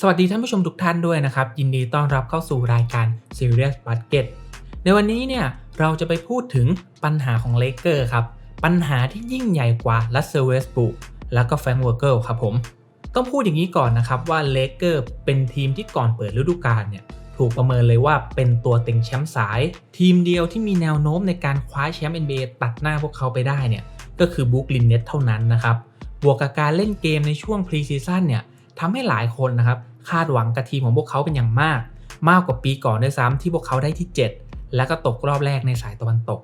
สวัสดีท่านผู้ชมทุกท่านด้วยนะครับ ยินดีต้อนรับเข้าสู่รายการ Serious Basket ในวันนี้เนี่ยเราจะไปพูดถึงปัญหาของเลเกอร์ครับ ปัญหาที่ยิ่งใหญ่กว่าลัสเซอร์เวสบุกแล้วก็แฟรงค์วอร์เกิลครับผม ต้องพูดอย่างนี้ก่อนนะครับว่าเลเกอร์เป็นทีมที่ก่อนเปิดฤดูกาลเนี่ยถูกประเมินเลยว่าเป็นตัวเต็งแชมป์สาย ทีมเดียวที่มีแนวโน้มในการคว้าแชมป์ NBA ตัดหน้าพวกเขาไปได้เนี่ยก็คือบุ๊กลินเน็ตเท่านั้นนะครับบวกกับการเล่นเกมในช่วงพรีซีซั่นเนี่ย ทำให้หลายคนนะครับคาดหวังกับทีมของพวกเขาเป็นอย่างมาก มากกว่าปีก่อนด้วยซ้ำที่พวกเขาได้ที่ 7 แล้วก็ตกรอบแรกในสายตะวันตก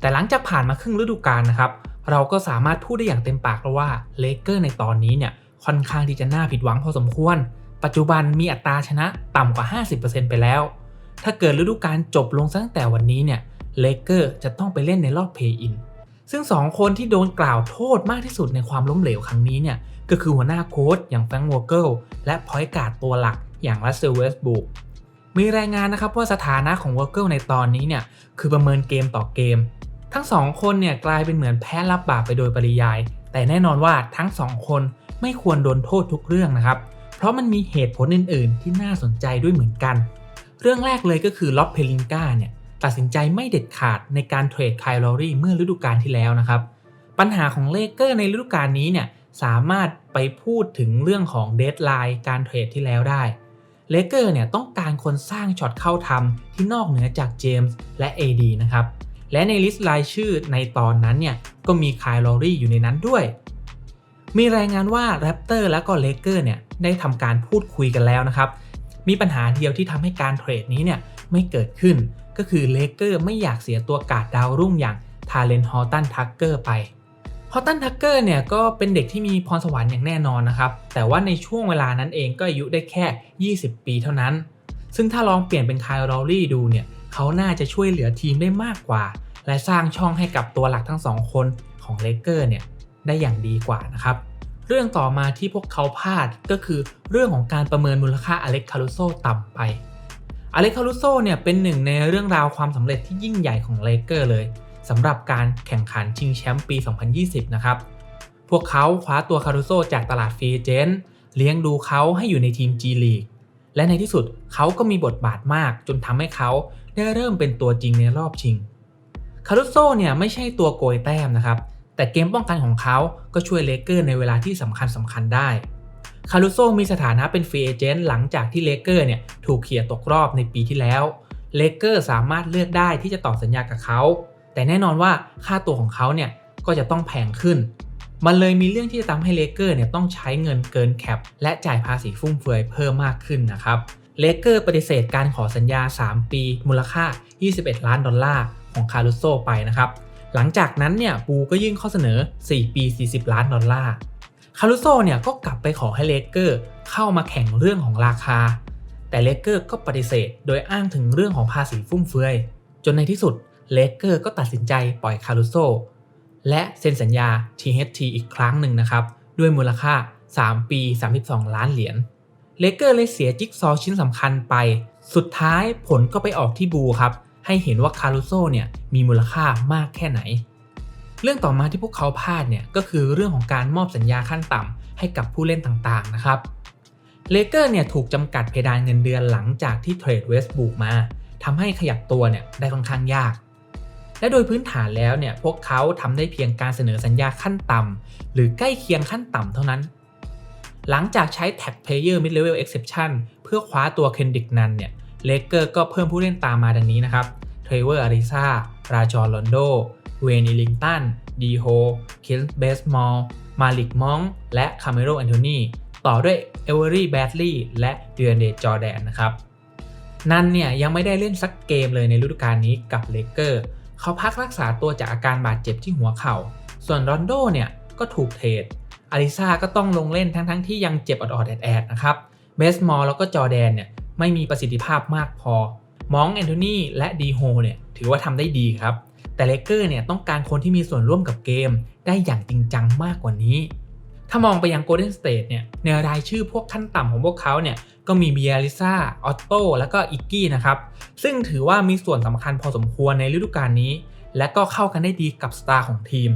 แต่หลังจากผ่านมาครึ่งฤดูกาลนะครับเราก็สามารถพูดได้อย่างเต็มปากแล้วว่าเลเกอร์ในตอนนี้เนี่ยค่อนข้างที่จะน่าผิดหวังพอสมควร ปัจจุบันมีอัตราชนะต่ำกว่า 50%ไปแล้ว ถ้าเกิดฤดูกาลจบลงตั้งแต่วันนี้เนี่ยเลเกอร์จะต้องไปเล่นในรอบเพย์อิน ซึ่ง 2 คนที่โดนกล่าวโทษมากที่สุดในความล้มเหลวครั้งนี้เนี่ยก็คือหัวหน้าโค้ชอย่างแฟรงค์วอร์เกิลและพอยต์การ์ดตัวหลักอย่างรัสเซลเวสบุกมีรายงานนะครับว่าสถานะของวอร์เกิลในตอนนี้เนี่ยคือประเมินเกมต่อเกม ทั้ง 2 คนเนี่ยกลายเป็นเหมือนแพ้รับบาปไปโดยปริยาย แต่แน่นอนว่าทั้ง 2 คนไม่ควรโดนโทษทุกเรื่องนะครับ เพราะมันมีเหตุผลอื่น ๆ ที่น่าสนใจด้วยเหมือนกัน เรื่องแรกเลยก็คือล็อบเพลิงกาเนี่ย ตัดสินใจไม่เด็ดขาดในการเทรดไคลอรี่เมื่อฤดูกาลที่แล้วนะครับ ปัญหาของเลเกอร์ในฤดูกาลนี้เนี่ยสามารถไปพูดถึงเรื่องของเดทไลน์การเทรดที่แล้วได้เลเกอร์เนี่ยต้องการคนสร้างช็อตเข้าทำที่นอกเหนือจากเจมส์และ AD นะครับ และในลิสต์รายชื่อในตอนนั้นเนี่ยก็มีคายลอรี่อยู่ในนั้นด้วย มีรายงานว่าแรปเตอร์และก็เลเกอร์เนี่ยได้ทำการพูดคุยกันแล้วนะครับ มีปัญหาเดียวที่ทำให้การเทรดนี้เนี่ยไม่เกิดขึ้น ก็คือเลเกอร์ไม่อยากเสียตัวกาดดาวรุ่งอย่างทาเลนฮอตตันทักเกอร์ไปฮอตตันทักเกอร์เนี่ยก็เป็นเด็กที่มีพรสวรรค์อย่างแน่นอนนะครับ แต่ว่าในช่วงเวลานั้นเองก็อายุได้แค่ 20 ปีเท่านั้น ซึ่งถ้าลองเปลี่ยนเป็นคายรอรี่ดูเนี่ยเขาน่าจะช่วยเหลือทีมได้มากกว่า และสร้างช่องให้กับตัวหลักทั้งสองคนของเลเกอร์เนี่ยได้อย่างดีกว่านะครับเรื่องต่อมาที่พวกเขาพลาดก็คือเรื่องของการประเมินมูลค่าอเล็กคารุโซต่ำไป อเล็กคารุโซเนี่ยเป็นหนึ่งในเรื่องราวความสำเร็จที่ยิ่งใหญ่ของเลเกอร์เลยสำหรับการแข่งขันชิงแชมป์ปี 2020 นะครับ พวกเขาคว้าตัวคารุโซจากตลาดฟรีเจนต์เลี้ยงดูเขาให้อยู่ในทีม G League และในที่สุดเขาก็มีบทบาทมากจนทำให้เขาได้เริ่มเป็นตัวจริงในรอบชิง คารุโซเนี่ยไม่ใช่ตัวโกยแต้มนะครับ แต่เกมป้องกันของเขาก็ช่วยเลเกอร์ในเวลาที่สำคัญสำคัญได้ คารุโซมีสถานะเป็นฟรีเอเจนต์หลังจากที่เลเกอร์เนี่ยถูกเขี่ยตกรอบในปีที่แล้วเลเกอร์สามารถเลือกได้ที่จะต่อสัญญากับเขา แต่แน่นอนว่าค่าตัวของเขาเนี่ยก็จะต้องแพงขึ้น มันเลยมีเรื่องที่จะทำให้เลเกอร์เนี่ยต้องใช้เงินเกินแคปและจ่ายภาษีฟุ่มเฟือยเพิ่มมากขึ้นนะครับเลเกอร์ปฏิเสธการขอสัญญา 3 ปี มูลค่า 21 ล้านดอลลาร์ของคารุโซไปนะครับ หลังจากนั้นเนี่ยบูก็ยื่นข้อเสนอ 4 ปี 40 ล้านดอลลาร์ คารุโซเนี่ยก็กลับไปขอให้เลเกอร์เข้ามาแข่งเรื่องของราคา แต่เลเกอร์ก็ปฏิเสธ โดยอ้างถึงเรื่องของภาษีฟุ่มเฟือย จนในที่สุดเลเกอร์ก็ตัดสินใจปล่อยคารุโซและเซ็นสัญญา THT อีกครั้งหนึ่งนะครับด้วยมูลค่า 3 ปี 32 ล้านเหรียญเลเกอร์เลยเสียจิ๊กซอชิ้นสำคัญไป สุดท้ายผลก็ไปออกที่บูครับ ให้เห็นว่าคารุโซเนี่ยมีมูลค่ามากแค่ไหน เรื่องต่อมาที่พวกเขาพลาดเนี่ยก็คือเรื่องของการมอบสัญญาขั้นต่ำให้กับผู้เล่นต่างๆนะครับเลเกอร์เนี่ยถูกจำกัดเพดานเงินเดือนหลังจากที่เทรดเวสบูกมาทำให้ขยับตัวเนี่ยได้ค่อนข้างยาก และโดยพื้นฐานแล้วเนี่ยพวกเขาทำได้เพียงการเสนอสัญญาขั้นต่ำหรือใกล้เคียงขั้นต่ำเท่านั้น หลังจากใช้ Tag Player Mid Level Exception เพื่อคว้าตัวเคนดิกนันเนี่ยเลเกอร์ก็เพิ่มผู้เล่นตามมาดังนี้นะครับเทรเวอร์อาริซาราจอร์ลอนโด เวนิลิงตัน ดีโฮ คิลเบสมอล มาลิกมอง และคาเมโรแอนโทนีต่อด้วยเอเวอรี่แบดลีย์และเดือนเดจอแดนนะครับ นันเนี่ยยังไม่ได้เล่นสักเกมเลยในฤดูกาลนี้กับเลเกอร์ เขาพักรักษาตัวจากอาการบาดเจ็บที่หัวเขา่า ส่วนรอนโดเนี่ยก็ถูกเทรดอาริซาก็ต้องลงเล่นทั้งๆทที่ยังเจ็บอดๆแอดๆนะครับ เบสมอลแล้วก็จอแดนเนี่ยไม่มีประสิทธิภาพมากพอ มองแอนโทนีและดีโฮเนี่ยถือว่าทำได้ดีครับ แต่เลเกอร์เนี่ยต้องการคนที่มีส่วนร่วมกับเกม ได้อย่างจริงจังมากกว่านี้ ถ้ามองไปยังโกลเด้นสเตทเนี่ยในรายชื่อพวกขั้นต่ำของพวกเขาเนี่ยก็มีเบียริซาออตโต้แล้วก็อิกกี้นะครับ ซึ่งถือว่ามีส่วนสำคัญพอสมควรในฤดูกาลนี้ และก็เข้ากันได้ดีกับสตาร์ของทีม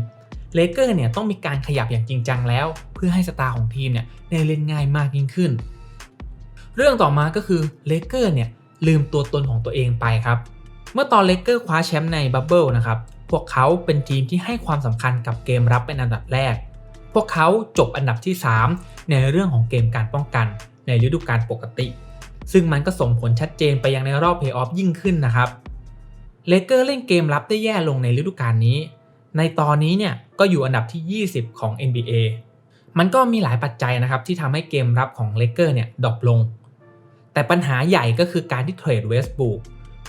เลเกอร์เนี่ยต้องมีการขยับอย่างจริงจังแล้ว เพื่อให้สตาร์ของทีมเนี่ยได้เล่นง่ายมากยิ่งขึ้น เรื่องต่อมาก็คือเลเกอร์เนี่ยลืมตัวตนของตัวเองไปครับ เมื่อตอนเลเกอร์คว้าแชมป์ในบับเบิลนะครับ พวกเขาเป็นทีมที่ให้ความสำคัญกับเกมรับเป็นอันดับแรก พวกเขาจบอันดับที่ 3 ในเรื่องของเกมการป้องกันในฤดูกาลปกติ ซึ่งมันก็ส่งผลชัดเจนไปยังในรอบเพย์ออฟยิ่งขึ้นนะครับเลเกอร์เล่นเกมรับได้แย่ลงในฤดูกาลนี้ ในตอนนี้เนี่ยก็อยู่อันดับที่ 20 ของ NBA มันก็มีหลายปัจจัยนะครับที่ทำให้เกมรับของเลเกอร์เนี่ยดรอปลง แต่ปัญหาใหญ่ก็คือการที่เทรดเวสต์บูก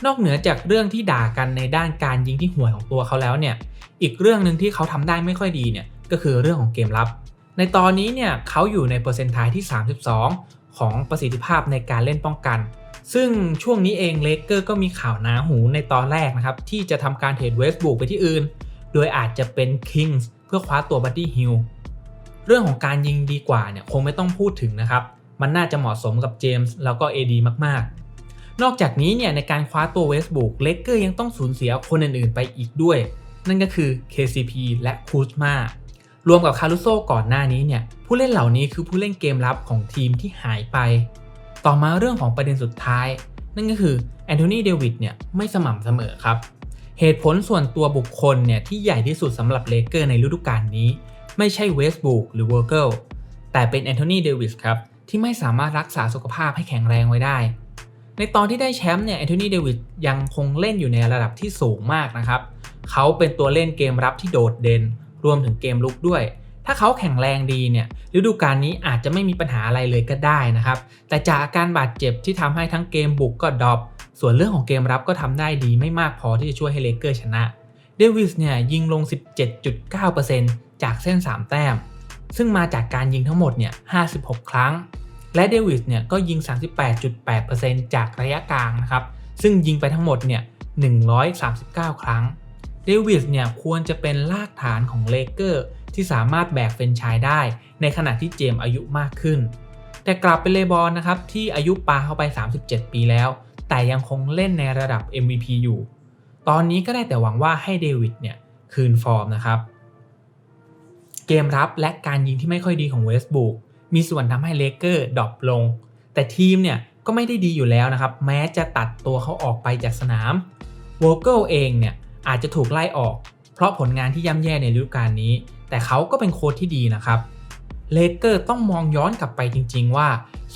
นอกเหนือจากเรื่องที่ด่ากันในด้านการยิงที่ห่วยของตัวเขาแล้วเนี่ย อีกเรื่องหนึ่งที่เขาทำได้ไม่ค่อยดีเนี่ยก็คือเรื่องของเกมรับ ในตอนนี้เนี่ยเขาอยู่ในเปอร์เซ็นต์ทายที่ 32 ของประสิทธิภาพในการเล่นป้องกัน ซึ่งช่วงนี้เองเลเกอร์ก็มีข่าวหนาหูในตอนแรกนะครับ ที่จะทำการเทรดเวสต์บูกไปที่อื่น โดยอาจจะเป็น Kings เพื่อคว้าตัวบัดดี้ฮิลเรื่องของการยิงดีกว่าเนี่ยคงไม่ต้องพูดถึงนะครับ มันน่าจะเหมาะสมกับเจมส์แล้วก็ AD มากๆ นอกจากนี้เนี่ยในการคว้าตัวเวสบุกเลเกอร์ยังต้องสูญเสียคนอื่นๆไปอีกด้วย นั่นก็คือ KCP และคูชมารวมกับคารุโซก่อนหน้านี้เนี่ยผู้เล่นเหล่านี้คือผู้เล่นเกมรับของทีมที่หายไป ต่อมาเรื่องของประเด็นสุดท้าย นั่นก็คือแอนโทนีเดวิดเนี่ยไม่สม่ำเสมอครับ เหตุผลส่วนตัวบุคคลเนี่ยที่ใหญ่ที่สุดสำหรับเลเกอร์ในฤดูกาลนี้ ไม่ใช่เวสบุกหรือเวอร์เกิลแต่เป็นแอนโทนีเดวิสครับที่ไม่สามารถรักษาสุขภาพให้แข็งแรงไว้ได้ ในตอนที่ได้แชมป์เนี่ยแอนโทนีเดวิดยังคงเล่นอยู่ในระดับที่สูงมากนะครับ เขาเป็นตัวเล่นเกมรับที่โดดเด่น รวมถึงเกมลุกด้วย ถ้าเขาแข็งแรงดีเนี่ยฤดูกาลนี้อาจจะไม่มีปัญหาอะไรเลยก็ได้นะครับ แต่จากอาการบาดเจ็บที่ทำให้ทั้งเกมบุกก็ดรอป ส่วนเรื่องของเกมรับก็ทำได้ดีไม่มากพอที่จะช่วยให้เลเกอร์ชนะ เดวิสเนี่ยยิงลง 17.9%จากเส้น 3 แต้ม ซึ่งมาจากการยิงทั้งหมดเนี่ย 56 ครั้ง และเดวิสเนี่ยก็ยิง 38.8%จากระยะกลางนะครับ ซึ่งยิงไปทั้งหมดเนี่ย139 ครั้ง เดวิสเนี่ยควรจะเป็นรากฐานของเลเกอร์ที่สามารถแบกเฟรนชายได้ ในขณะที่เจมอายุมากขึ้น แต่กลับเป็นเลบอนนะครับที่อายุปาเข้าไป 37 ปีแล้ว แต่ยังคงเล่นในระดับ MVP อยู่ ตอนนี้ก็ได้แต่หวังว่าให้เดวิดเนี่ยคืนฟอร์มนะครับ เกมรับและการยิงที่ไม่ค่อยดีของเวสบุก มีส่วนทำให้เลเกอร์ดรอปลง แต่ทีมเนี่ยก็ไม่ได้ดีอยู่แล้วนะครับ แม้จะตัดตัวเขาออกไปจากสนามโวเกิลเองเนี่ยอาจจะถูกไล่ออก เพราะผลงานที่ย่ำแย่ในฤดูกาลนี้ แต่เขาก็เป็นโค้ชที่ดีนะครับเลเกอร์ต้องมองย้อนกลับไปจริง ๆ ว่า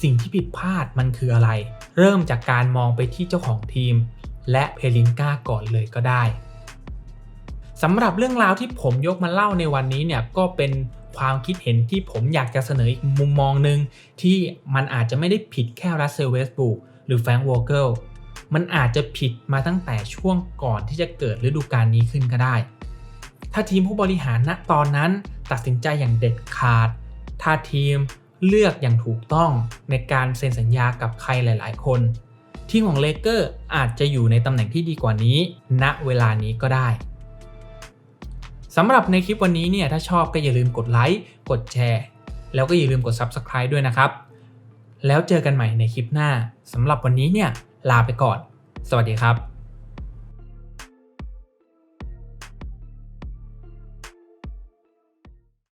สิ่งที่ผิดพลาดมันคืออะไร เริ่มจากการมองไปที่เจ้าของทีม และเพลินกาก่อนเลยก็ได้สำหรับเรื่องราวที่ผมยกมาเล่าในวันนี้เนี่ยก็เป็น ความคิดเห็นที่ผมอยากจะเสนออีกมุมมองหนึ่งที่มันอาจจะไม่ได้ผิดแค่รัสเซลเวสบูกหรือแฟรงค์วอลเกิลมันอาจจะผิดมาตั้งแต่ช่วงก่อนที่จะเกิดฤดูกาลนี้ขึ้นก็ได้ ถ้าทีมผู้บริหารณตอนนั้นตัดสินใจอย่างเด็ดขาด ถ้าทีมเลือกอย่างถูกต้องในการเซ็นสัญญากับใครหลาย ๆ คน ทีมของเลเกอร์อาจจะอยู่ในตำแหน่งที่ดีกว่านี้ ณเวลานี้ก็ได้ สำหรับในคลิปวันนี้เนี่ยถ้าชอบก็อย่าลืมกดไลค์กดแชร์ แล้วก็อย่าลืมกด Subscribe ด้วยนะครับ แล้วเจอกันใหม่ในคลิปหน้าสำหรับวันนี้เนี่ยลาไปก่อน สวัสดีครับ